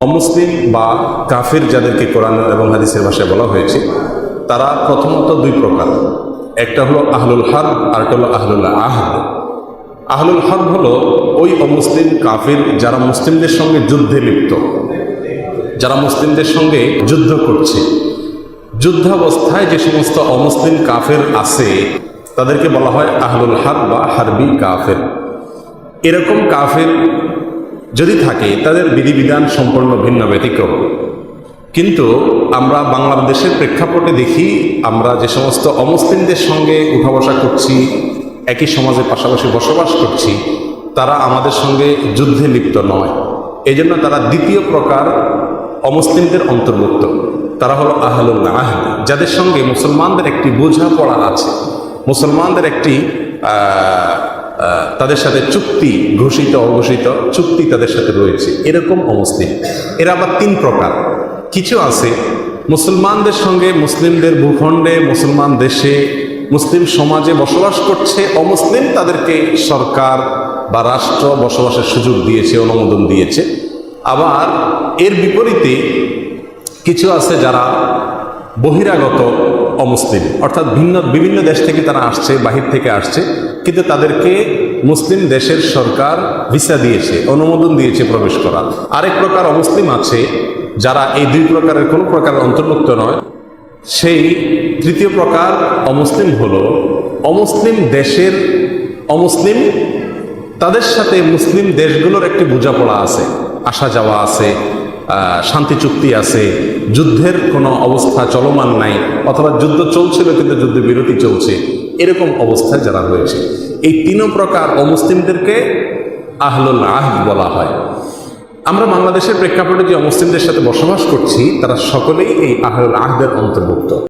অমুসলিম বা কাফির যাদেরকে কোরআন এবং হাদিসের ভাষায় বলা হয়েছে, তারা প্রথমত দুই প্রকার। একটা হলো আহলুল হার্ব আর একটা হলো আহলুল আহদ। আহলুল হার্ব হলো ওই অমুসলিম কাফির যারা মুসলিমদের সঙ্গে যুদ্ধে লিপ্ত, যারা মুসলিমদের সঙ্গে যুদ্ধ করছে। যুদ্ধাবস্থায় যে সমস্ত অমুসলিম কাফের আছে, তাদেরকে বলা হয় আহলুল হার্ব বা হারবি কাফের। এরকম কাফের যদি থাকে, তাদের বিধিবিধান সম্পূর্ণ ভিন্ন ব্যতিক্রম। কিন্তু আমরা বাংলাদেশের প্রেক্ষাপটে দেখি, আমরা যে সমস্ত অমুসলিমদের সঙ্গে উঠা বসা করছি, একই সমাজে পাশাপাশি বসবাস করছি, তারা আমাদের সঙ্গে যুদ্ধে লিপ্ত নয়। এই জন্য তারা দ্বিতীয় প্রকার অমুসলিমদের অন্তর্ভুক্ত। তারা হলো আহলুল আহদ যাদের সঙ্গে মুসলমানদের একটি বোঝাপড়া আছে। মুসলমানদের একটি তাদের সাথে চুক্তি ঘোষিত, অঘোষিত চুক্তি তাদের সাথে রয়েছে। এরকম অমুসলিম এরা আবার তিন প্রকার। কিছু আছে, মুসলমানদের সঙ্গে মুসলিমদের ভূখণ্ডে, মুসলমান দেশে, মুসলিম সমাজে বসবাস করছে, অমুসলিম তাদেরকে সরকার বা রাষ্ট্র বসবাসের সুযোগ দিয়েছে, অনুমোদন দিয়েছে। আবার এর বিপরীতে কিছু আছে যারা বহিরাগত অমুসলিম, অর্থাৎ ভিন্ন, বিভিন্ন দেশ থেকে তারা আসছে, বাহির থেকে আসছে। কিন্তু তাদেরকে মুসলিম দেশের সরকার ভিসা দিয়েছে, অনুমোদন দিয়েছে প্রবেশ করা। আরেক প্রকার অমুসলিম আছে যারা এই দুই প্রকারের, কোনো প্রকারের অন্তর্ভুক্ত নয়। সেই তৃতীয় প্রকার অমুসলিম হল অমুসলিম দেশের অমুসলিম, তাদের সাথে মুসলিম দেশগুলোর একটি বোঝাপড়া আছে, আসা যাওয়া আছে শান্তি চুক্তি আছে যুদ্ধের কোনো অবস্থা চলমান নাই, অথবা যুদ্ধ চলছিল কিন্তু যুদ্ধ বিরতি চলছে, এরকম অবস্থায় যারা রয়েছে। এই তিন প্রকার অমুসলিমদেরকে আহলুল আহ বলা হয়। আমরা বাংলাদেশের প্রেক্ষাপটে যে অমুসলিমদের সাথে বসবাস করছি, তারা সকলেই এই আহলুল আহদের অন্তর্ভুক্ত।